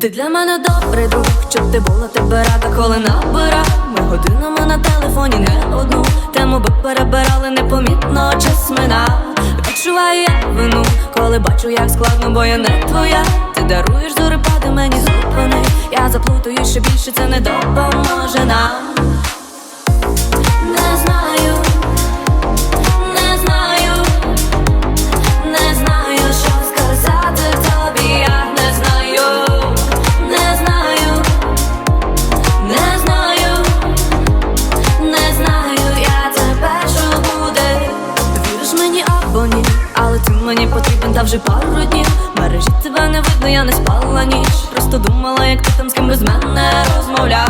Ти для мене добрий друг, щоб ти була тебе рада, коли набирав Ми годинами на телефоні не одну тему би перебирали непомітно час минав Відчуваю я вину, коли бачу, як складно, бо я не твоя. Ти даруєш зорипади мені зупини. Я заплутаю ще більше, це не допоможе нам. Вже пару днів. Мережі тебе не видно, я не спала ніч. Просто думала, як ти там з ким без мене розмовляв.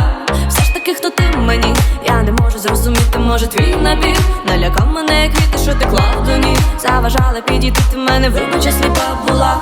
Все ж таки, хто ти мені? Я не можу зрозуміти, може твій напів Налякав мене, як квіти, що ти клав до ніг Заважала підійти, ти мене вибача сліпа була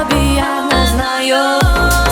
тобі я не знаю.